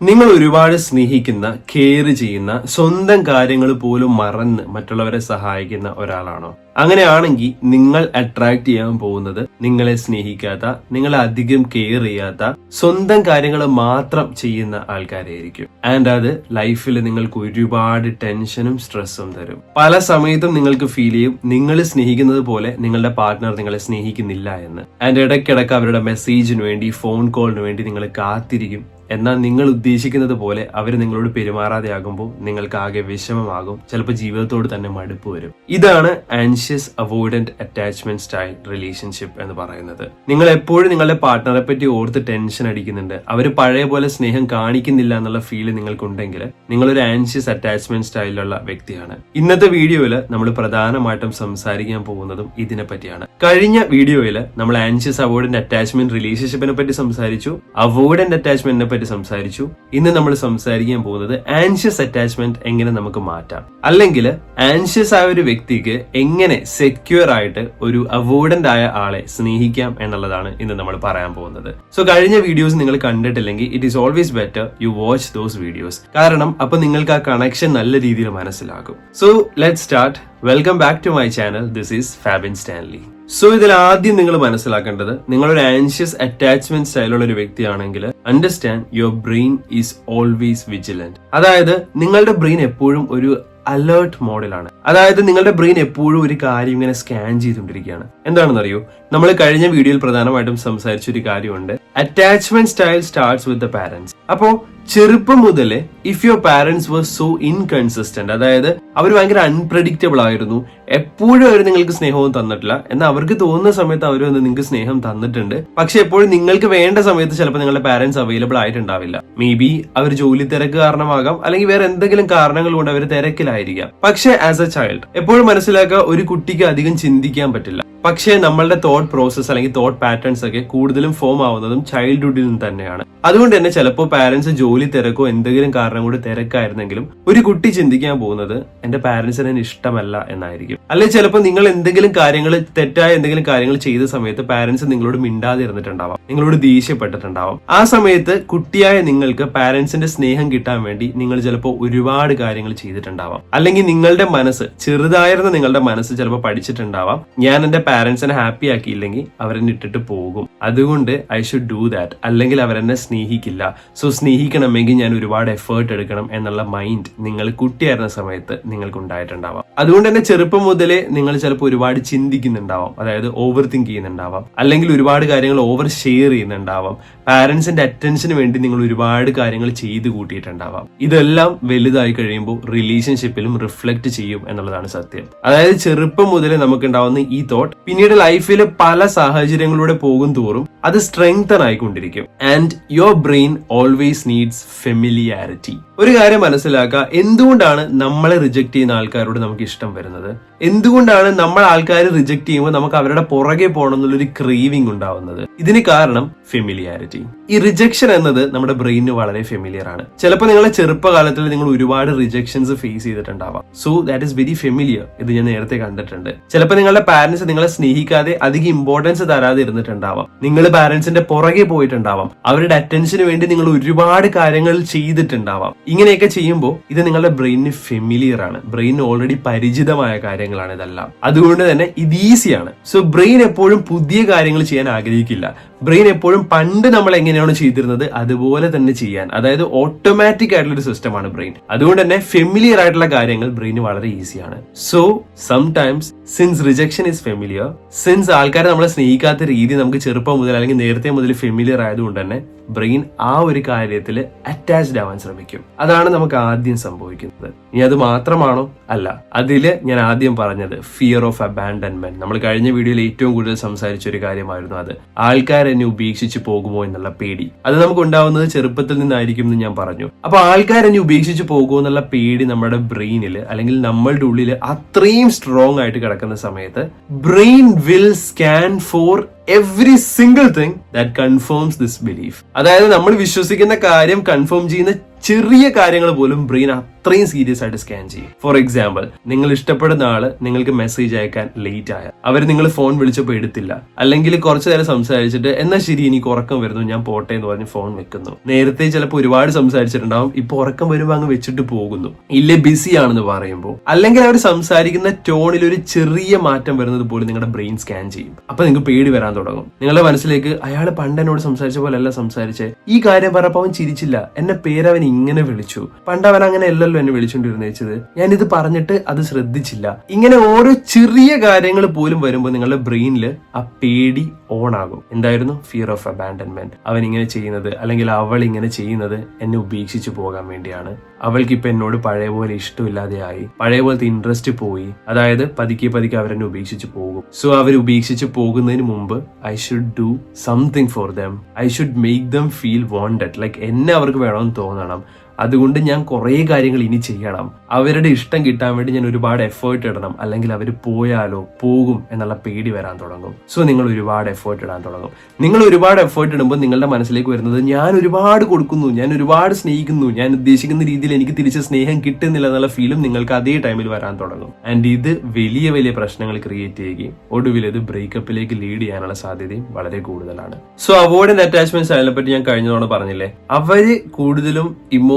നിങ്ങൾ ഒരുപാട് സ്നേഹിക്കുന്ന കെയർ ചെയ്യുന്ന സ്വന്തം കാര്യങ്ങൾ പോലും മറന്ന് മറ്റുള്ളവരെ സഹായിക്കുന്ന ഒരാളാണോ? അങ്ങനെയാണെങ്കിൽ നിങ്ങൾ അട്രാക്ട് ചെയ്യാൻ പോകുന്നത് നിങ്ങളെ സ്നേഹിക്കാത്ത നിങ്ങളെ അധികം കെയർ ചെയ്യാത്ത സ്വന്തം കാര്യങ്ങൾ മാത്രം ചെയ്യുന്ന ആൾക്കാരായിരിക്കും ആൻഡ് അത് ലൈഫിൽ നിങ്ങൾക്ക് ഒരുപാട് ടെൻഷനും സ്ട്രെസ്സും തരും. പല സമയത്തും നിങ്ങൾക്ക് ഫീൽ ചെയ്യും നിങ്ങൾ സ്നേഹിക്കുന്നത് പോലെ നിങ്ങളുടെ പാർട്ട്ണർ നിങ്ങളെ സ്നേഹിക്കുന്നില്ല എന്ന്. ആൻഡ് ഇടയ്ക്കിടയ്ക്ക് അവരുടെ മെസ്സേജിന് വേണ്ടി ഫോൺ കോളിന് വേണ്ടി നിങ്ങൾ കാത്തിരിക്കും. എന്നാൽ നിങ്ങൾ ഉദ്ദേശിക്കുന്നത് പോലെ അവർ നിങ്ങളോട് പെരുമാറാതെ ആകുമ്പോൾ നിങ്ങൾക്ക് ആകെ വിഷമമാകും. ചിലപ്പോൾ ജീവിതത്തോട് തന്നെ മടുപ്പ് വരും. ഇതാണ് anxious avoidant attachment style relationship എന്ന് പറയുന്നത്. നിങ്ങൾ എപ്പോഴും നിങ്ങളുടെ പാർട്ട്ണറെ പറ്റി ഓർത്ത് ടെൻഷൻ അടിക്കുന്നുണ്ട്. അവർ പഴയ പോലെ സ്നേഹം കാണിക്കുന്നില്ല എന്നുള്ള ഫീൽ നിങ്ങൾക്കുണ്ടെങ്കിൽ നിങ്ങളൊരു ആൻഷ്യസ് അറ്റാച്ച്മെന്റ് സ്റ്റൈലിലുള്ള വ്യക്തിയാണ്. ഇന്നത്തെ വീഡിയോയിൽ നമ്മൾ പ്രധാനമായിട്ടും സംസാരിക്കാൻ പോകുന്നതും ഇതിനെ പറ്റിയാണ്. കഴിഞ്ഞ വീഡിയോയിൽ നമ്മൾ ആൻഷ്യസ് അവോയ്ഡന്റ് അറ്റാച്ച്മെന്റ് റിലേഷൻഷിപ്പിനെ പറ്റി സംസാരിച്ചു. അവോയ്ഡന്റ് അറ്റാച്ച്മെന്റിനെ പറ്റി സംസാരിച്ചു. ഇന്ന് നമ്മൾ സംസാരിക്കാൻ പോകുന്നത് ആൻഷ്യസ് അറ്റാച്ച്മെന്റ് എങ്ങനെ നമുക്ക് മാറ്റാം. അല്ലെങ്കിൽ ആൻഷ്യസ് ആയ ഒരു വ്യക്തിക്ക് എങ്ങനെ സെക്യൂർ ആയിട്ട് ഒരു അവോയ്ഡന്റ് ആയ ആളെ സ്നേഹിക്കാം എന്നുള്ളതാണ് ഇന്ന് നമ്മൾ പറയാൻ പോകുന്നത്. സോ കഴിഞ്ഞ വീഡിയോസ് നിങ്ങൾ കണ്ടിട്ടില്ലെങ്കിൽ it is always better you watch those videos കാരണം അപ്പൊ നിങ്ങൾക്ക് ആ കണക്ഷൻ നല്ല രീതിയിൽ മനസ്സിലാകും. So let start welcome back to my channel this is Fabin Stanley so ഇതിൽ ആദ്യം നിങ്ങൾ മനസ്സിലാക്കേണ്ടത് നിങ്ങളൊരു ആൻഷ്യസ് അറ്റാച്ച്മെന്റ് സ്റ്റൈലുള്ള ഒരു വ്യക്തിയാണെങ്കിൽ understand your brain is always vigilant അതായത് നിങ്ങളുടെ ബ്രെയിൻ എപ്പോഴും ഒരു അലേർട്ട് മോഡലാണ് അതായത് നിങ്ങളുടെ ബ്രെയിൻ എപ്പോഴും ഒരു കാര്യം ഇങ്ങനെ സ്കാൻ ചെയ്തുകൊണ്ടിരിക്കുകയാണ്. എന്താണെന്ന് അറിയോ നമ്മൾ കഴിഞ്ഞ വീഡിയോയിൽ പ്രധാനമായിട്ടും സംസാരിച്ച ഒരു കാര്യമുണ്ട്. Attachment style starts with the parents അപ്പോ ചെറുപ്പം മുതലേ if your parents were so inconsistent അതായത് അവർ ഭയങ്കര അൺപ്രഡിക്റ്റബിൾ ആയിരുന്നു എപ്പോഴും അവർ നിങ്ങൾക്ക് സ്നേഹവും തന്നിട്ടില്ല എന്നാൽ അവർക്ക് തോന്നുന്ന സമയത്ത് അവർ വന്ന് നിങ്ങൾക്ക് സ്നേഹം തന്നിട്ടുണ്ട്. പക്ഷെ എപ്പോഴും നിങ്ങൾക്ക് വേണ്ട സമയത്ത് ചിലപ്പോൾ നിങ്ങളുടെ പാരന്റ്സ് അവൈലബിൾ ആയിട്ടുണ്ടാവില്ല. മേ ബി അവർ ജോലി തിരക്ക് കാരണമാകാം അല്ലെങ്കിൽ വേറെ എന്തെങ്കിലും കാരണങ്ങൾ കൊണ്ട് അവർ തിരക്കിലായിരിക്കാം. പക്ഷെ ആസ് എ ചൈൽഡ് എപ്പോഴും മനസ്സിലാക്കുക ഒരു കുട്ടിക്ക് അധികം ചിന്തിക്കാൻ പറ്റില്ല. പക്ഷേ നമ്മളുടെ തോട്ട് പ്രോസസ് അല്ലെങ്കിൽ തോട്ട് പാറ്റേൺസ് ഒക്കെ കൂടുതലും ഫോം ആവുന്നതും ചൈൽഡ്ഹുഡിൽ നിന്ന് തന്നെയാണ്. അതുകൊണ്ട് തന്നെ ചിലപ്പോൾ പാരന്റ്സ് ജോലി തിരക്കോ എന്തെങ്കിലും കാരണം കൂടി തിരക്കായിരുന്നെങ്കിലും ഒരു കുട്ടി ചിന്തിക്കാൻ പോകുന്നത് എന്റെ പാരന്റ്സിന് എന്നെ ഇഷ്ടമല്ല എന്നായിരിക്കും. അല്ലെങ്കിൽ ചിലപ്പോൾ നിങ്ങൾ എന്തെങ്കിലും കാര്യങ്ങൾ തെറ്റായ എന്തെങ്കിലും കാര്യങ്ങൾ ചെയ്ത സമയത്ത് പാരന്റ്സ് നിങ്ങളോട് മിണ്ടാതിരുന്നിട്ടുണ്ടാവാം. നിങ്ങളോട് ദേഷ്യപ്പെട്ടിട്ടുണ്ടാവാം. ആ സമയത്ത് കുട്ടിയായ നിങ്ങൾക്ക് പാരന്റ്സിന്റെ സ്നേഹം കിട്ടാൻ വേണ്ടി നിങ്ങൾ ചിലപ്പോൾ ഒരുപാട് കാര്യങ്ങൾ ചെയ്തിട്ടുണ്ടാവാം. അല്ലെങ്കിൽ നിങ്ങളുടെ മനസ്സ് ചെറുതായിരുന്ന നിങ്ങളുടെ മനസ്സ് ചിലപ്പോൾ പഠിച്ചിട്ടുണ്ടാവാം. ഞാൻ എന്റെ പാരന്റ്സിനെ ഹാപ്പി ആക്കിയില്ലെങ്കിൽ അവരെന്നെ ഇട്ടിട്ട് പോകും. അതുകൊണ്ട് ഐ ഷുഡ് ഡു ദാറ്റ് അല്ലെങ്കിൽ അവരെന്നെ സ്നേഹിക്കില്ല. സോ സ്നേഹിക്കണമെങ്കിൽ ഞാൻ ഒരുപാട് എഫേർട്ട് എടുക്കണം എന്നുള്ള മൈൻഡ് നിങ്ങൾ കുട്ടിയായിരുന്ന സമയത്ത് നിങ്ങൾക്ക് ഉണ്ടായിട്ടുണ്ടാവാം അതുകൊണ്ട് തന്നെ ചെറുപ്പം മുതലേ നിങ്ങൾ ചിലപ്പോൾ ഒരുപാട് ചിന്തിക്കുന്നുണ്ടാവാം. അതായത് ഓവർ തിങ്ക് ചെയ്യുന്നുണ്ടാവാം. അല്ലെങ്കിൽ ഒരുപാട് കാര്യങ്ങൾ ഓവർ ഷെയർ ചെയ്യുന്നുണ്ടാവാം. പാരന്റ്സിന്റെ അറ്റൻഷന് വേണ്ടി നിങ്ങൾ ഒരുപാട് കാര്യങ്ങൾ ചെയ്ത് കൂട്ടിയിട്ടുണ്ടാവാം. ഇതെല്ലാം വലുതായി കഴിയുമ്പോൾ റിലേഷൻഷിപ്പിലും റിഫ്ലക്ട് ചെയ്യും എന്നുള്ളതാണ് സത്യം. അതായത് ചെറുപ്പം മുതലേ നമുക്ക് ഉണ്ടാവുന്ന ഈ തോട്ട് പിന്നീട് ലൈഫിൽ പല സാഹചര്യങ്ങളിലൂടെ പോകും തോറും അത് strengthen ആയിക്കൊണ്ടിരിക്കും. And your brain always needs familiarity ഒരു കാര്യം മനസ്സിലാക്കുക എന്തുകൊണ്ടാണ് നമ്മളെ റിജക്ട് ചെയ്യുന്ന ആൾക്കാരോട് നമുക്ക് ഇഷ്ടം വരുന്നത്? എന്തുകൊണ്ടാണ് നമ്മൾ ആൾക്കാർ റിജക്ട് ചെയ്യുമ്പോൾ നമുക്ക് അവരുടെ പുറകെ പോകണം എന്നുള്ളൊരു ക്രീവിംഗ് ഉണ്ടാവുന്നത്? ഇതിന് കാരണം ഫെമിലിയാരിറ്റി ഈ റിജക്ഷൻ എന്നത് നമ്മുടെ ബ്രെയിനിന് വളരെ ഫെമിലിയർ ആണ്. ചിലപ്പോൾ നിങ്ങളെ ചെറുപ്പകാലത്തിൽ നിങ്ങൾ ഒരുപാട് rejections face ചെയ്തിട്ടുണ്ടാവാം. So that is very familiar ഇത് ഞാൻ നേരത്തെ കണ്ടിട്ടുണ്ട്. ചിലപ്പോൾ നിങ്ങളുടെ പാരന്റ്സ് നിങ്ങളെ സ്നേഹിക്കാതെ അധികം ഇമ്പോർട്ടൻസ് തരാതെ ഇരുന്നിട്ടുണ്ടാവാം നിങ്ങൾ പാരന്റ്സിന്റെ പുറകെ പോയിട്ടുണ്ടാവാം. അവരുടെ അറ്റൻഷന് വേണ്ടി നിങ്ങൾ ഒരുപാട് കാര്യങ്ങൾ ചെയ്തിട്ടുണ്ടാവാം. ഇങ്ങനെയൊക്കെ ചെയ്യുമ്പോൾ ഇത് നിങ്ങളുടെ ബ്രെയിനിന് ഫെമിലിയർ ആണ്. ബ്രെയിനിന് ഓൾറെഡി പരിചിതമായ കാര്യങ്ങളാണ് ഇതെല്ലാം. അതുകൊണ്ട് തന്നെ ഇത് ഈസിയാണ് സോ ബ്രെയിൻ എപ്പോഴും പുതിയ കാര്യങ്ങൾ ചെയ്യാൻ ആഗ്രഹിക്കില്ല. ബ്രെയിൻ എപ്പോഴും പണ്ട് നമ്മൾ എങ്ങനെയാണ് ചെയ്തിരുന്നത്? അതുപോലെ തന്നെ ചെയ്യാൻ. അതായത് ഓട്ടോമാറ്റിക് ആയിട്ടുള്ള ഒരു സിസ്റ്റമാണ് ബ്രെയിൻ. അതുകൊണ്ട് തന്നെ ഫെമിലിയർ ആയിട്ടുള്ള കാര്യങ്ങൾ ബ്രെയിന് വളരെ ഈസിയാണ് so sometimes since rejection is familiar since ആൾക്കാരെ നമ്മളെ സ്നേഹിക്കാത്ത രീതി നമുക്ക് ചെറുപ്പം മുതൽ അല്ലെങ്കിൽ നേരത്തെ മുതൽ ഫെമിലിയർ ആയതുകൊണ്ട് തന്നെ ബ്രെയിൻ ആ ഒരു കാര്യത്തിൽ അറ്റാച്ച്ഡ് ആവാൻ ശ്രമിക്കും. അതാണ് നമുക്ക് ആദ്യം സംഭവിക്കുന്നത്. ഇനി അത് മാത്രമാണോ? അല്ല. അതിൽ ഞാൻ ആദ്യം പറഞ്ഞത് ഫിയർ ഓഫ് അബാൻഡൻമെന്റ് നമ്മൾ കഴിഞ്ഞ വീഡിയോയിൽ ഏറ്റവും കൂടുതൽ സംസാരിച്ച ഒരു കാര്യമായിരുന്നു അത്. ആൾക്കാർ എന്നെ ഉപേക്ഷിച്ച് പോകുമോ എന്നുള്ള പേടി. അത് നമുക്ക് ഉണ്ടാവുന്നത് ചെറുപ്പത്തിൽ നിന്നായിരിക്കും എന്ന് ഞാൻ പറഞ്ഞു. അപ്പൊ ആൾക്കാർ എന്നെ ഉപേക്ഷിച്ച് പോകുമോ എന്നുള്ള പേടി നമ്മുടെ ബ്രെയിനിൽ അല്ലെങ്കിൽ നമ്മളുടെ ഉള്ളിൽ അത്രയും സ്ട്രോങ് ആയിട്ട് കിടക്കുന്ന സമയത്ത് brain will scan for every single thing that confirms this belief അതായത് നമ്മൾ വിശ്വസിക്കുന്ന കാര്യം കൺഫേം ചെയ്യുന്ന ചെറിയ കാര്യങ്ങൾ പോലും ബ്രെയിൻ അത്രയും സീരിയസ് ആയിട്ട് സ്കാൻ ചെയ്യും. ഫോർ എക്സാമ്പിൾ നിങ്ങൾ ഇഷ്ടപ്പെടുന്ന ആൾ നിങ്ങൾക്ക് മെസ്സേജ് അയക്കാൻ ലേറ്റ് ആയ അവർ നിങ്ങൾ ഫോൺ വിളിച്ചപ്പോൾ എടുത്തില്ല. അല്ലെങ്കിൽ കുറച്ചു നേരം സംസാരിച്ചിട്ട് എന്നാ ശരി എനിക്ക് ഉറക്കം വരുന്നു ഞാൻ പോട്ടെ എന്ന് പറഞ്ഞ് ഫോൺ വെക്കുന്നു. നേരത്തെ ചിലപ്പോൾ ഒരുപാട് സംസാരിച്ചിട്ടുണ്ടാവും ഇപ്പൊ ഉറക്കം വരുമ്പോൾ അങ്ങ് വെച്ചിട്ട് പോകുന്നു. ഇല്ലേ ബിസി ആണെന്ന് പറയുമ്പോൾ അല്ലെങ്കിൽ അവർ സംസാരിക്കുന്ന ടോണിൽ ഒരു ചെറിയ മാറ്റം വരുന്നത് പോലും നിങ്ങളുടെ ബ്രെയിൻ സ്കാൻ ചെയ്യും. അപ്പൊ നിങ്ങൾക്ക് പേടി വരാൻ തുടങ്ങും. നിങ്ങളുടെ മനസ്സിലേക്ക് അയാൾ പണ്ട് എന്നോട് സംസാരിച്ച പോലെ അല്ല സംസാരിച്ചേ. ഈ കാര്യം പറഞ്ഞപ്പോൾ അവൻ ചിരിച്ചില്ല. എന്നെ പേരവൻ ഇങ്ങനെ വിളിച്ചു. പണ്ട് അവൻ അങ്ങനെ അല്ലല്ലോ എന്നെ വിളിച്ചോണ്ടിരുന്നേച്ചത്. ഞാൻ ഇത് പറഞ്ഞിട്ട് അത് ശ്രദ്ധിച്ചില്ല. ഇങ്ങനെ ഓരോ ചെറിയ കാര്യങ്ങൾ പോലും വരുമ്പോൾ നിങ്ങളുടെ ബ്രെയിനിൽ ആ പേടി ഓൺ ആകും. എന്തായിരുന്നു? ഫിയർ ഓഫ് അബാൻഡൻമെന്റ് അവൻ ഇങ്ങനെ ചെയ്യുന്നത് അല്ലെങ്കിൽ അവൾ ഇങ്ങനെ ചെയ്യുന്നത് എന്നെ ഉപേക്ഷിച്ചു പോകാൻ വേണ്ടിയാണ്. അവൾക്ക് ഇപ്പൊ എന്നോട് പഴയ പോലെ ഇഷ്ടമില്ലാതെയായി പഴയ പോലത്തെ ഇൻട്രസ്റ്റ് പോയി. അതായത് പതുക്കെ പതുക്കെ അവരെന്നെ ഉപേക്ഷിച്ച് പോകും. സോ അവർ ഉപേക്ഷിച്ച് പോകുന്നതിന് മുമ്പ് I should do something for them I should make them feel wanted like എന്നെ അവർക്ക് വേണമെന്ന് തോന്നണം. അതുകൊണ്ട് ഞാൻ കുറേ കാര്യങ്ങൾ ഇനി ചെയ്യണം. അവരുടെ ഇഷ്ടം കിട്ടാൻ വേണ്ടി ഞാൻ ഒരുപാട് എഫേർട്ട് ഇടണം. അല്ലെങ്കിൽ അവർ പോയാലോ പോകും എന്നുള്ള പേടി വരാൻ തുടങ്ങും. സോ നിങ്ങൾ ഒരുപാട് എഫേർട്ട് ഇടാൻ തുടങ്ങും. നിങ്ങൾ ഒരുപാട് എഫേർട്ട് ഇടുമ്പോൾ നിങ്ങളുടെ മനസ്സിലേക്ക് വരുന്നത് ഞാൻ ഒരുപാട് കൊടുക്കുന്നു ഞാൻ ഒരുപാട് സ്നേഹിക്കുന്നു ഞാൻ ഉദ്ദേശിക്കുന്ന രീതിയിൽ എനിക്ക് തിരിച്ച് സ്നേഹം കിട്ടുന്നില്ല എന്നുള്ള ഫീലും നിങ്ങൾക്ക് അതേ ടൈമിൽ വരാൻ തുടങ്ങും. ആൻഡ് ഇത് വലിയ വലിയ പ്രശ്നങ്ങൾ ക്രിയേറ്റ് ചെയ്യുകയും ഒടുവിൽ ഇത് ബ്രേക്കപ്പിലേക്ക് ലീഡ് ചെയ്യാനുള്ള സാധ്യതയും വളരെ കൂടുതലാണ്. സോ അവോയ്ഡൻ അറ്റാച്ച്മെന്റ് സ്റ്റൈലിനെ പറ്റി ഞാൻ കഴിഞ്ഞ തവണ പറഞ്ഞില്ലേ? അവർ കൂടുതലും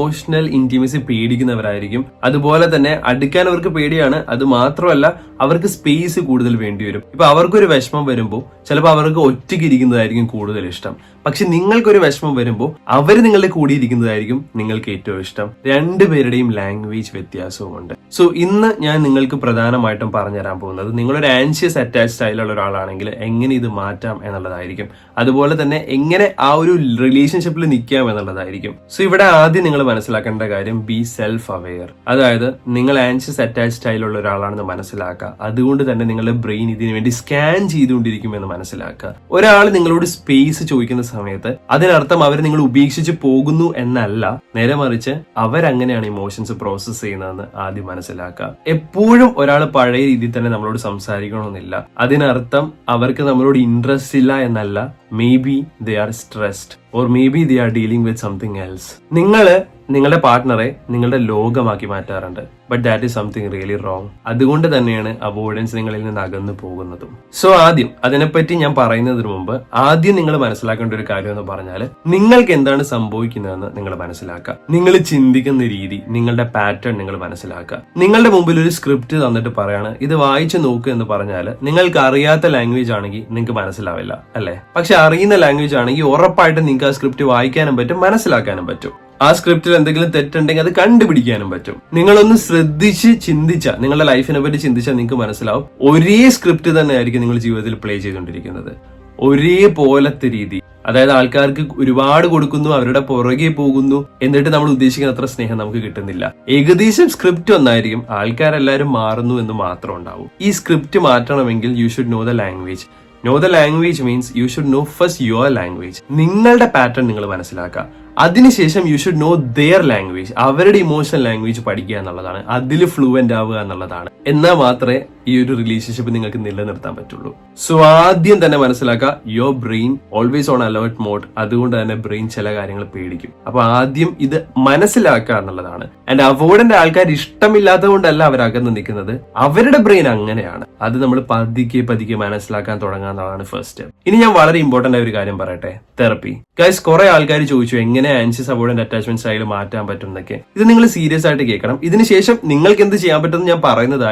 ഇമോഷണൽ ഇന്റിമസി പേടിക്കുന്നവരായിരിക്കും. അതുപോലെ തന്നെ അടുക്കാൻ അവർക്ക് പേടിയാണ്. അത് മാത്രമല്ല അവർക്ക് സ്പേസ് കൂടുതൽ വേണ്ടി വരും. ഇപ്പൊ അവർക്കൊരു വിഷമം വരുമ്പോൾ ചിലപ്പോൾ അവർക്ക് ഒറ്റയ്ക്ക് ഇരിക്കുന്നതായിരിക്കും കൂടുതൽ ഇഷ്ടം. പക്ഷെ നിങ്ങൾക്കൊരു വിഷമം വരുമ്പോൾ അവർ നിങ്ങളുടെ കൂടി ഇരിക്കുന്നതായിരിക്കും നിങ്ങൾക്ക് ഏറ്റവും ഇഷ്ടം. രണ്ടുപേരുടെയും ലാംഗ്വേജ് വ്യത്യാസവുമുണ്ട്. സോ ഇന്ന് ഞാൻ നിങ്ങൾക്ക് പ്രധാനമായിട്ടും പറഞ്ഞുതരാൻ പോകുന്നത് നിങ്ങളൊരു ആൻഷ്യസ് അറ്റാച്ച് സ്റ്റൈലുള്ള ഒരാളാണെങ്കിൽ എങ്ങനെ ഇത് മാറ്റാം എന്നുള്ളതായിരിക്കും. അതുപോലെ തന്നെ എങ്ങനെ ആ ഒരു റിലേഷൻഷിപ്പിൽ നിൽക്കാം എന്നുള്ളതായിരിക്കും. സോ ഇവിടെ ആദ്യം നിങ്ങൾ മനസ്സിലാക്കേണ്ട കാര്യം ബി സെൽഫ് അവെയർ അതായത് നിങ്ങൾ ആൻഷ്യസ് അറ്റാച്ച് സ്റ്റൈലുള്ള ഒരാളാണെന്ന് മനസ്സിലാക്കുക. അതുകൊണ്ട് തന്നെ നിങ്ങളുടെ ബ്രെയിൻ ഇതിനു വേണ്ടി സ്കാൻ ചെയ്തുകൊണ്ടിരിക്കുമെന്ന് മനസ്സിലാക്കുക. ഒരാൾ നിങ്ങളോട് സ്പേസ് ചോദിക്കുന്ന സമയത്ത് അതിനർത്ഥം അവർ നിങ്ങൾ ഉപേക്ഷിച്ച് പോകുന്നു എന്നല്ല. നേരെ മറിച്ച് അവരങ്ങനെയാണ് ഇമോഷൻസ് പ്രോസസ്സ് ചെയ്യുന്നതെന്ന് ആദ്യം മനസ്സിലാക്കുക. എപ്പോഴും ഒരാൾ പഴയ രീതിയിൽ തന്നെ നമ്മളോട് സംസാരിക്കണമെന്നില്ല. അതിനർത്ഥം അവർക്ക് നമ്മളോട് ഇൻട്രസ്റ്റ് ഇല്ല എന്നല്ല. Maybe they are stressed or maybe they are dealing with something else നിങ്ങൾ നിങ്ങളുടെ പാർട്ട്ണറെ നിങ്ങളുടെ ലോകമാക്കി മാറ്റാറുണ്ട്. But that is something really wrong അതുകൊണ്ട് തന്നെയാണ് അവോയ്ഡൻസ് നിങ്ങളിൽ നിന്ന് അകന്നു പോകുന്നതും. സോ ആദ്യം അതിനെപ്പറ്റി ഞാൻ പറയുന്നതിന് മുമ്പ് ആദ്യം നിങ്ങൾ മനസ്സിലാക്കേണ്ട ഒരു കാര്യം എന്ന് പറഞ്ഞാൽ നിങ്ങൾക്ക് എന്താണ് സംഭവിക്കുന്നതെന്ന് നിങ്ങൾ മനസ്സിലാക്കുക. നിങ്ങൾ ചിന്തിക്കുന്ന രീതി നിങ്ങളുടെ പാറ്റേൺ നിങ്ങൾ മനസ്സിലാക്കുക. നിങ്ങളുടെ മുമ്പിൽ ഒരു സ്ക്രിപ്റ്റ് തന്നിട്ട് പറയാണ് ഇത് വായിച്ചു നോക്കുക എന്ന് പറഞ്ഞാൽ നിങ്ങൾക്ക് അറിയാത്ത ലാംഗ്വേജ് ആണെങ്കിൽ നിങ്ങൾക്ക് മനസ്സിലാവില്ല അല്ലെ? പക്ഷെ അറിയുന്ന ലാംഗ്വേജ് ആണെങ്കിൽ ഉറപ്പായിട്ടും നിങ്ങൾക്ക് ആ സ്ക്രിപ്റ്റ് വായിക്കാനും പറ്റും മനസ്സിലാക്കാനും പറ്റും. ആ സ്ക്രിപ്റ്റിൽ എന്തെങ്കിലും തെറ്റുണ്ടെങ്കിൽ അത് കണ്ടുപിടിക്കാനും പറ്റും. നിങ്ങളൊന്ന് ശ്രദ്ധിച്ച് ചിന്തിച്ച നിങ്ങളുടെ ലൈഫിനെ പറ്റി ചിന്തിച്ചാൽ നിങ്ങൾക്ക് മനസ്സിലാവും. ഒരേ സ്ക്രിപ്റ്റ് തന്നെ ആയിരിക്കും നിങ്ങൾ ജീവിതത്തിൽ പ്ലേ ചെയ്തുകൊണ്ടിരിക്കുന്നത്. ഒരേ പോലത്തെ രീതി. അതായത് ആൾക്കാർക്ക് ഒരുപാട് കൊടുക്കുന്നു അവരുടെ പുറകെ പോകുന്നു എന്നിട്ട് നമ്മൾ ഉദ്ദേശിക്കുന്ന അത്ര സ്നേഹം നമുക്ക് കിട്ടുന്നില്ല. ഏകദേശം സ്ക്രിപ്റ്റ് ഒന്നായിരിക്കും. ആൾക്കാരെല്ലാവരും മാറുന്നു എന്ന് മാത്രം ഉണ്ടാവും. ഈ സ്ക്രിപ്റ്റ് മാറ്റണമെങ്കിൽ you should know the language know the language means you should know first your language നിങ്ങളുടെ പാറ്റേൺ നിങ്ങൾ മനസ്സിലാക്കുക. അതിനുശേഷം you should know their language അവരുടെ ഇമോഷണൽ ലാംഗ്വേജ് പഠിക്കുക എന്നുള്ളതാണ്. അതിൽ ഫ്ലുവന്റ് ആവുക എന്നുള്ളതാണ്. എന്നാൽ മാത്രമേ ഈ ഒരു റിലേഷൻഷിപ്പ് നിങ്ങൾക്ക് നിലനിർത്താൻ പറ്റുള്ളൂ. സോ ആദ്യം തന്നെ മനസ്സിലാക്കുക your brain always on alert mode അതുകൊണ്ട് തന്നെ ബ്രെയിൻ ചില കാര്യങ്ങൾ പേടിക്കും. അപ്പൊ ആദ്യം ഇത് മനസ്സിലാക്കുക എന്നുള്ളതാണ്. ആൻഡ് അവോയ്ഡന്റ് ആൾക്കാർ ഇഷ്ടമില്ലാത്തത് കൊണ്ടല്ല അവരകന്ന് നിൽക്കുന്നത്. അവരുടെ ബ്രെയിൻ അങ്ങനെയാണ്. അത് നമ്മൾ പതുക്കെ പതുക്കെ മനസ്സിലാക്കാൻ തുടങ്ങുക എന്നുള്ളതാണ് ഫസ്റ്റ് ഇനി ഞാൻ വളരെ ഇമ്പോർട്ടന്റ് ആയ ഒരു കാര്യം പറയട്ടെ. തെറപ്പി ഗൈസ് കുറെ ആൾക്കാർ ചോദിച്ചു എങ്ങനെ ആൻഷ്യസ് അവോയ്ഡന്റ് അറ്റാച്ച്മെന്റ് സ്റ്റൈൽ മാറ്റാൻ പറ്റും എന്നൊക്കെ. ഇത് നിങ്ങൾ സീരിയസ് ആയിട്ട് കേൾക്കണം. ഇതിനുശേഷം നിങ്ങൾക്ക് എന്ത് ചെയ്യാൻ പറ്റുമെന്ന് ഞാൻ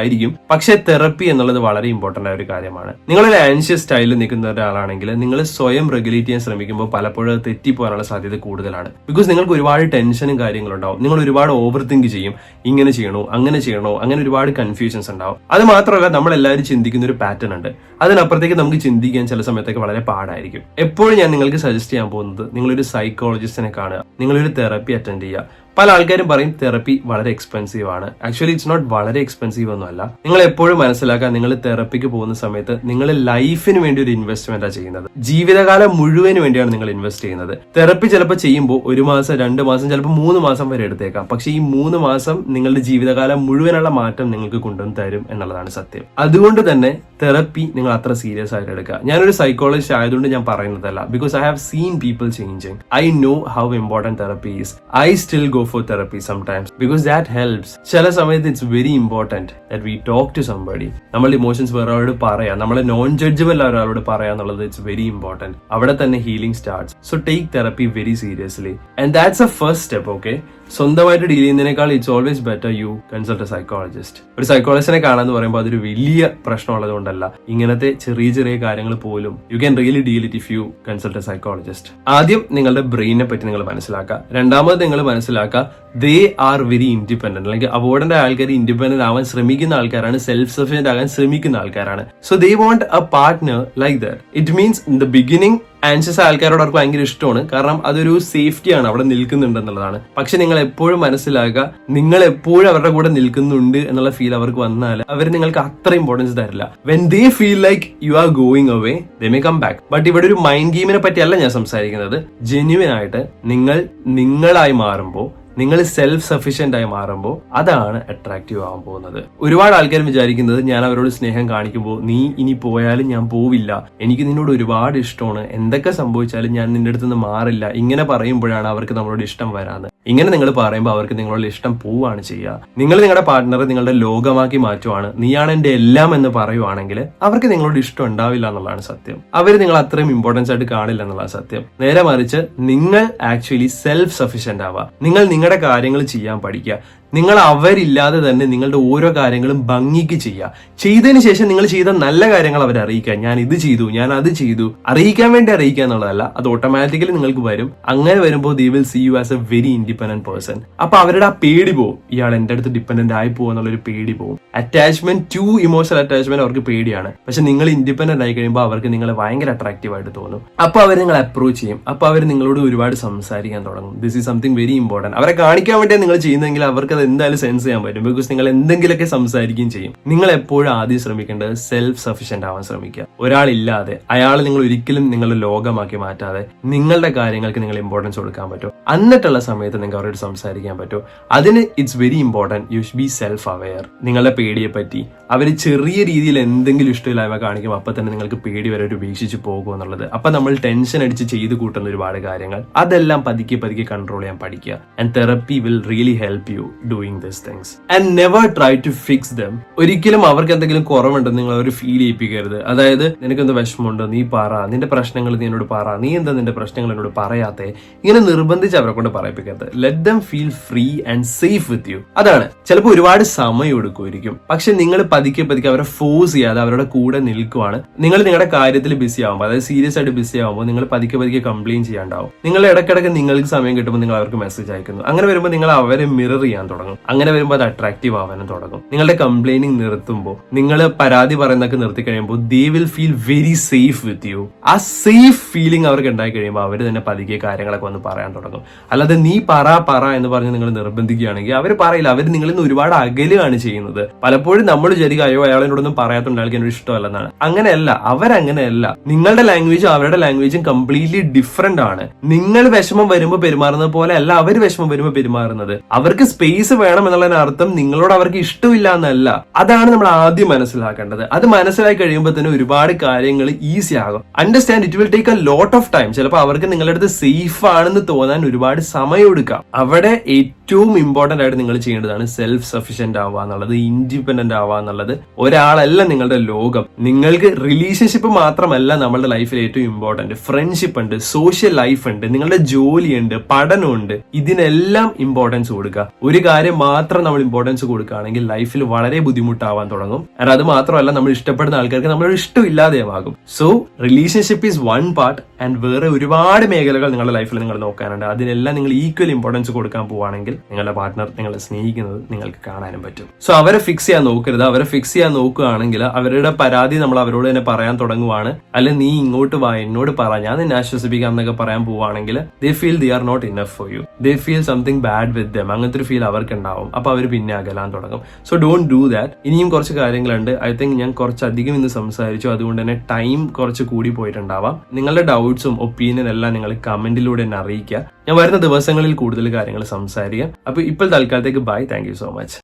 പറയുന്നതായിരിക്കും പക്ഷെ തെറപ്പി എന്നുള്ളത് വളരെ ഇമ്പോർട്ടന്റ് ആയ ഒരു കാര്യമാണ് നിങ്ങളൊരു ആൻഷ്യസ് സ്റ്റൈലിൽ നിൽക്കുന്ന ഒരാളാണെങ്കിൽ നിങ്ങൾ സ്വയം റെഗുലേറ്റ് ചെയ്യാൻ ശ്രമിക്കുമ്പോൾ പലപ്പോഴും തെറ്റിപ്പോകാനുള്ള സാധ്യത കൂടുതലാണ്. ബിക്കോസ് നിങ്ങൾക്ക് ഒരുപാട് ടെൻഷനും കാര്യങ്ങളും ഉണ്ടാവും നിങ്ങൾ ഒരുപാട് ഓവർ തിങ്ക് ചെയ്യും. ഇങ്ങനെ ചെയ്യണോ? അങ്ങനെ ചെയ്യണോ? അങ്ങനെ ഒരുപാട് കൺഫ്യൂഷൻസ് ഉണ്ടാവും. അത് മാത്രമല്ല നമ്മൾ എല്ലാവരും ചിന്തിക്കുന്ന ഒരു പാറ്റേൺ ഉണ്ട്. അതിനപ്പുറത്തേക്ക് നമുക്ക് ചിന്തിക്കാൻ ചില സമയത്തൊക്കെ വളരെ പാടായിരിക്കും. എപ്പോഴും ഞാൻ നിങ്ങൾക്ക് സജസ്റ്റ് ചെയ്യാൻ പോകുന്നത് നിങ്ങളൊരു സൈക്കോളജിസ്റ്റിനെ കാണുക. നിങ്ങളൊരു തെറപ്പി അറ്റൻഡ് ചെയ്യുക. പല ആൾക്കാരും പറയും തെറപ്പി വളരെ എക്സ്പെൻസീവ് ആണ്. ആക്ച്വലി ഇറ്റ്സ് നോട്ട് വളരെ എക്സ്പെൻസീവ് ഒന്നുമല്ല. നിങ്ങൾ എപ്പോഴും മനസ്സിലാക്കുക നിങ്ങൾ തെറപ്പിക്ക് പോകുന്ന സമയത്ത് നിങ്ങൾ ലൈഫിന് വേണ്ടി ഒരു ഇൻവെസ്റ്റ്മെന്റാണ് ചെയ്യുന്നത്. ജീവിതകാലം മുഴുവൻ വേണ്ടിയാണ് നിങ്ങൾ ഇൻവെസ്റ്റ് ചെയ്യുന്നത്. തെറപ്പി ചിലപ്പോൾ ചെയ്യുമ്പോൾ ഒരു മാസം രണ്ട് മാസം ചിലപ്പോൾ മൂന്ന് മാസം വരെ എടുത്തേക്കാം. പക്ഷേ ഈ മൂന്ന് മാസം നിങ്ങളുടെ ജീവിതകാലം മുഴുവനുള്ള മാറ്റം നിങ്ങൾക്ക് കൊണ്ടുവന്ന് തരും എന്നുള്ളതാണ് സത്യം. അതുകൊണ്ട് തന്നെ തെറപ്പി നിങ്ങൾ അത്ര സീരിയസ് ആയിട്ട് എടുക്കുക. ഞാനൊരു സൈക്കോളജിസ്റ്റ് ആയതുകൊണ്ട് ഞാൻ പറയുന്നതല്ല. Because I have seen people changing I know how important therapy is I still go for therapy sometimes because that helps ചില സമയത്ത് it's very important that we talk to somebody നമ്മൾ emotions വേറൊരാളോട് പറയാം. നമ്മളെ non ജഡ്ജബിൾ ഒരാളോട് പറയാ എന്നുള്ളത് it's very important അവിടെ തന്നെ healing starts so take therapy very seriously and that's a first step okay സ്വന്തമായിട്ട് ഡീൽ ചെയ്യുന്നതിനേക്കാൾ it's always better you consult a psychologist ഒരു സൈക്കോളജിസ്റ്റിനെ കാണാന്ന് പറയുമ്പോൾ അതൊരു വലിയ പ്രശ്നമുള്ളത് കൊണ്ടല്ല. ഇങ്ങനത്തെ ചെറിയ ചെറിയ കാര്യങ്ങൾ പോലും you can really deal it if you consult a psychologist ആദ്യം നിങ്ങളുടെ ബ്രെയിനെ പറ്റി നിങ്ങൾ മനസ്സിലാക്കുക. രണ്ടാമത് നിങ്ങൾ മനസ്സിലാക്കുക ദേ ആർ വെരി ഇൻഡിപെൻഡന്റ് അല്ലെങ്കിൽ അവോർഡന്റ് ആൾക്കാർ ഇൻഡിപെൻഡന്റ് ആവാൻ ശ്രമിക്കുന്ന ആൾക്കാരാണ് സെൽഫ് സഫിഷ്യന്റ് ആകാൻ ശ്രമിക്കുന്ന ആൾക്കാരാണ്. So they want a partner like that it means in the beginning anxious ആൾക്കാരോട് അവർക്ക് ഭയങ്കര ഇഷ്ടമാണ്. കാരണം അതൊരു സേഫ്റ്റിയാണ് അവിടെ നിൽക്കുന്നുണ്ട് എന്നുള്ളതാണ് പക്ഷെ നിങ്ങൾ എപ്പോഴും മനസ്സിലാക്കുക നിങ്ങൾ എപ്പോഴും അവരുടെ കൂടെ നിൽക്കുന്നുണ്ട് എന്നുള്ള ഫീൽ അവർക്ക് വന്നാൽ അവർ നിങ്ങൾക്ക് അത്ര ഇമ്പോർട്ടൻസ് തരില്ല. When they feel like you are going away they may come back but ഇവിടെ ഒരു മൈൻഡ് ഗെയിമിനെ പറ്റിയല്ല ഞാൻ സംസാരിക്കുന്നത്. ജെന്യുവൻ ആയിട്ട് നിങ്ങൾ നിങ്ങളായി മാറുമ്പോൾ നിങ്ങൾ സെൽഫ് സഫീഷ്യന്റ് ആയി മാറുമ്പോൾ അതാണ് അട്രാക്റ്റീവ് ആവാൻ പോകുന്നത്. ഒരുപാട് ആൾക്കാർ വിചാരിക്കുന്നത് ഞാൻ അവരോട് സ്നേഹം കാണിക്കുമ്പോൾ നീ ഇനി പോയാലും ഞാൻ പോവില്ല. എനിക്ക് നിന്നോട് ഒരുപാട് ഇഷ്ടമാണ്. എന്തൊക്കെ സംഭവിച്ചാലും ഞാൻ നിന്റെ അടുത്ത് നിന്ന് മാറില്ല. ഇങ്ങനെ പറയുമ്പോഴാണ് അവർക്ക് നമ്മളോട് ഇഷ്ടം വരാന്ന്. ഇങ്ങനെ നിങ്ങൾ പറയുമ്പോൾ അവർക്ക് നിങ്ങളോട് ഇഷ്ടം പോവുകയാണ് ചെയ്യുക നിങ്ങൾ നിങ്ങളുടെ പാർട്ട്ണറെ നിങ്ങളുടെ ലോകമാക്കി മാറ്റുവാണ്. നീയാണ് എന്റെ എല്ലാം എന്ന് പറയുവാണെങ്കിൽ അവർക്ക് നിങ്ങളോട് ഇഷ്ടം ഉണ്ടാവില്ല എന്നുള്ളതാണ് സത്യം. അവർ നിങ്ങൾ അത്രയും ഇമ്പോർട്ടൻസ് ആയിട്ട് കാണില്ല എന്നുള്ളതാണ് സത്യം. നേരെ മറിച്ച് നിങ്ങൾ ആക്ച്വലി സെൽഫ് സഫീഷ്യന്റ് ആവുക നിങ്ങൾ നിങ്ങളുടെ കാര്യങ്ങൾ ചെയ്യാൻ പഠിക്കുക. നിങ്ങൾ അവരില്ലാതെ തന്നെ നിങ്ങളുടെ ഓരോ കാര്യങ്ങളും ഭംഗിക്ക് ചെയ്യുക ചെയ്തതിന് ശേഷം നിങ്ങൾ ചെയ്ത നല്ല കാര്യങ്ങൾ അവരെ അറിയിക്കുക. ഞാൻ ഇത് ചെയ്തു ഞാൻ അത് ചെയ്തു. അറിയിക്കാൻ വേണ്ടി അറിയിക്കുക എന്നുള്ളതല്ല അത് ഓട്ടോമാറ്റിക്കലി നിങ്ങൾക്ക് വരും. അങ്ങനെ വരുമ്പോൾ they will see you as a very independent person അപ്പൊ അവരുടെ ആ പേടി പോകും ഇയാൾ എന്റെ അടുത്ത് ഡിപെൻഡന്റ് ആയി പോകും എന്നുള്ളൊരു പേടി പോകും അറ്റാച്ച്മെന്റ് ടു ഇമോഷണൽ അറ്റാച്ച്മെന്റ് അവർക്ക് പേടിയാണ്. പക്ഷെ നിങ്ങൾ ഇൻഡിപെൻഡന്റ് ആയി കഴിയുമ്പോൾ അവർക്ക് നിങ്ങളെ ഭയങ്കര അട്രാക്റ്റീവ് ആയിട്ട് തോന്നും. അപ്പൊ അവർ നിങ്ങൾ അപ്രോച്ച് ചെയ്യും. അപ്പൊ അവർ നിങ്ങളോട് ഒരുപാട് സംസാരിക്കാൻ തുടങ്ങും. This is something very important അവരെ കാണിക്കാൻ വേണ്ടിയാണ് നിങ്ങൾ ചെയ്യുന്നതെങ്കിൽ അവർക്ക് എന്തായാലും സെൻസ് ചെയ്യാൻ പറ്റും. ബിക്കോസ് നിങ്ങൾ എന്തെങ്കിലുമൊക്കെ സംസാരിക്കുകയും ചെയ്യും. നിങ്ങൾ എപ്പോഴും ആദ്യം ശ്രമിക്കേണ്ടത് സെൽഫ് സഫീഷ്യന്റ് ആവാൻ ശ്രമിക്കുക. ഒരാളില്ലാതെ അയാളെ നിങ്ങൾ ഒരിക്കലും നിങ്ങളുടെ ലോകമാക്കി മാറ്റാതെ നിങ്ങളുടെ കാര്യങ്ങൾക്ക് നിങ്ങൾ ഇമ്പോർട്ടൻസ് കൊടുക്കാൻ പറ്റും. എന്നിട്ടുള്ള സമയത്ത് നിങ്ങൾക്ക് അവരോട് സംസാരിക്കാൻ പറ്റും. അതിന് it's very important you should be self aware നിങ്ങളുടെ പേടിയെ പറ്റി അവർ ചെറിയ രീതിയിൽ എന്തെങ്കിലും ഇഷ്ടമില്ലായ്മ കാണിക്കും അപ്പൊ തന്നെ നിങ്ങൾക്ക് പേടി വരെ ഒരു ഉപേക്ഷിച്ച് പോകും എന്നുള്ളത്. അപ്പൊ നമ്മൾ ടെൻഷൻ അടിച്ച് ചെയ്ത് കൂട്ടുന്ന ഒരുപാട് കാര്യങ്ങൾ. അതെല്ലാം പതുക്കെ പതുക്കെ കൺട്രോൾ ചെയ്യാൻ പഠിക്കുക. And therapy will really help you doing this things and never try to fix them ഒരിക്കലും അവർക്ക് എന്തെങ്കിലും കുറവുണ്ടെന്ന് നിങ്ങൾ അവർ ഫീൽ ചെയ്യിപ്പിക്കരുത്. അതായത് നിനക്ക് എന്ത് വിഷമമുണ്ട്? നീ പറ. നിന്റെ പ്രശ്നങ്ങൾ നീ എന്നോട് പറ. നീ എന്താ നിന്റെ പ്രശ്നങ്ങൾ എന്നോട് പറയാത്ത? ഇങ്ങനെ നിർബന്ധിച്ച് അവരെ കൊണ്ട് പറയിപ്പിക്കരുത്. Let them feel free and safe with you അതാണ്. ചിലപ്പോൾ ഒരുപാട് സമയം എടുക്കുമായിരിക്കും. പക്ഷെ നിങ്ങൾ പതുക്കെ പതുക്കെ അവരെ ഫോഴ്സ് ചെയ്യാതെ അവരുടെ കൂടെ നിൽക്കുവാണ്. നിങ്ങൾ നിങ്ങളുടെ കാര്യത്തിൽ ബിസി ആവുമ്പോൾ അതായത് സീരിയസ് ആയിട്ട് ബിസി ആവുമ്പോൾ നിങ്ങൾ പതുക്കെ പതുക്കെ കംപ്ലൈൻ ചെയ്യാണ്ടാവും. നിങ്ങൾ ഇടയ്ക്കിടയ്ക്ക് നിങ്ങൾക്ക് സമയം കിട്ടുമ്പോൾ നിങ്ങൾ അവർക്ക് മെസ്സേജ് അയക്കുന്നു. അങ്ങനെ വരുമ്പോൾ നിങ്ങൾ അവരെ മിറർ ചെയ്യാൻ തുടങ്ങും. അങ്ങനെ വരുമ്പോൾ അത് അട്രാക്റ്റീവ് ആവാനും തുടങ്ങും. നിങ്ങളുടെ കംപ്ലൈനിങ് നിർത്തുമ്പോൾ നിങ്ങൾ പരാതി പറയുന്നതൊക്കെ നിർത്തി കഴിയുമ്പോൾ they will feel very safe with you ആ സേഫ് ഫീലിംഗ് അവർക്ക് ഉണ്ടായി കഴിയുമ്പോൾ അവർ തന്നെ പതുക്കെ കാര്യങ്ങളൊക്കെ വന്ന് പറയാൻ തുടങ്ങും. അല്ലാതെ നീ പറ പറ എന്ന് പറഞ്ഞ് നിങ്ങൾ നിർബന്ധിക്കുകയാണെങ്കിൽ അവർ പറയില്ല. അവർ നിങ്ങളിൽ നിന്ന് ഒരുപാട് അകലുകയാണ് ചെയ്യുന്നത്. പലപ്പോഴും നമ്മൾ വിചാരിക്കും അയ്യോ അയാളിനോടൊന്നും പറയാത്തുണ്ട് അയാൾക്ക് എന്നോട് ഇഷ്ടമല്ലെന്നാണ്. അങ്ങനെയല്ല അവരങ്ങനെയല്ല. നിങ്ങളുടെ ലാംഗ്വേജും അവരുടെ ലാംഗ്വേജും കംപ്ലീറ്റ്ലി ഡിഫറെന്റ് ആണ്. നിങ്ങൾ വിഷമം വരുമ്പോൾ പെരുമാറുന്നത് പോലെ അല്ല അവർ വിഷമം വരുമ്പോൾ പെരുമാറുന്നത്. അവർക്ക് സ്പേസ് വേണം എന്നുള്ളതിനർത്ഥം നിങ്ങളോട് അവർക്ക് ഇഷ്ടമില്ല എന്നല്ല. അതാണ് നമ്മൾ ആദ്യം മനസ്സിലാക്കേണ്ടത്. അത് മനസ്സിലാക്കി കഴിയുമ്പോൾ തന്നെ ഒരുപാട് കാര്യങ്ങൾ ഈസി ആകും. Understand it will take a lot of time ചിലപ്പോൾ അവർക്ക് നിങ്ങളുടെ അടുത്ത് സേഫ് ആണെന്ന് തോന്നാൻ ഒരുപാട് സമയം എടുക്കാം. അവിടെ ഏറ്റവും ഇമ്പോർട്ടന്റ് ആയിട്ട് നിങ്ങൾ ചെയ്യേണ്ടതാണ് സെൽഫ് സഫീഷ്യന്റ് ആവുക എന്നുള്ളത് ഇൻഡിപെൻഡന്റ് ആവുക എന്നുള്ളത്. ഒരാളല്ല നിങ്ങളുടെ ലോകം. നിങ്ങൾക്ക് റിലേഷൻഷിപ്പ് മാത്രമല്ല നമ്മളുടെ ലൈഫിൽ ഏറ്റവും ഇമ്പോർട്ടന്റ് ഫ്രണ്ട്ഷിപ്പ് ഉണ്ട് സോഷ്യൽ ലൈഫ് ഉണ്ട് നിങ്ങളുടെ ജോലിയുണ്ട് പഠനമുണ്ട് ഇതിനെല്ലാം ഇമ്പോർട്ടൻസ് കൊടുക്കുക. ഒരു കാര്യം മാത്രം നമ്മൾ ഇമ്പോർട്ടൻസ് കൊടുക്കുകയാണെങ്കിൽ ലൈഫിൽ വളരെ ബുദ്ധിമുട്ടാവാൻ തുടങ്ങും. കാരണം അത് മാത്രമല്ല നമ്മൾ ഇഷ്ടപ്പെടുന്ന ആൾക്കാർക്ക് നമ്മളൊരു ഇഷ്ടം ഇല്ലാതെയാകും so relationship is one part and വേറെ ഒരുപാട് മേഖലകൾ നിങ്ങളുടെ ലൈഫിൽ നിങ്ങൾ നോക്കാനുണ്ട്. അതിനെല്ലാം നിങ്ങൾ ഈക്വൽ ഇമ്പോർട്ടൻസ് കൊടുക്കാൻ പോവുകയാണെങ്കിൽ നിങ്ങളുടെ പാർട്ട്ണർ നിങ്ങളെ സ്നേഹിക്കുന്നത് നിങ്ങൾക്ക് കാണാനും പറ്റും. സോ അവരെ ഫിക്സ് ചെയ്യാൻ നോക്കരുത്. അവരെ ഫിക്സ് ചെയ്യാൻ നോക്കുകയാണെങ്കിൽ അവരുടെ പരാതി നമ്മൾ അവരോട് തന്നെ പറയാൻ തുടങ്ങുവാണ്. അല്ലെ നീ ഇങ്ങോട്ട് വാ എന്നോട് പറ ഞാൻ നിന്നെ ആശ്വസിപ്പിക്കാം എന്നൊക്കെ പറയാൻ പോവുകയാണെങ്കിൽ they feel they are not enough for you they feel something bad with them അങ്ങനത്തെ ഒരു ഫീൽ അവർക്ക് ഉണ്ടാവും അപ്പൊ അവർ പിന്നെ അകലാൻ തുടങ്ങും. സോ ഡോണ്ട് ഡു ദാറ്റ് ഇനിയും കുറച്ച് കാര്യങ്ങളുണ്ട്. ഐ തിങ്ക് ഞാൻ കുറച്ചധികം ഇന്ന് സംസാരിച്ചു. അതുകൊണ്ട് തന്നെ ടൈം കുറച്ച് കൂടി പോയിട്ടുണ്ടാവാം. നിങ്ങളുടെ ഡൗട്ട്സും ഒപ്പീനിയൻ എല്ലാം നിങ്ങൾ കമന്റിലൂടെ തന്നെ അറിയിക്കുക. ഞാൻ വരുന്ന ദിവസങ്ങളിൽ കൂടുതൽ കാര്യങ്ങൾ സംസാരിക്കാം. അപ്പൊ ഇപ്പോൾ തൽക്കാലത്തേക്ക് ബൈ താങ്ക് സോ മച്ച്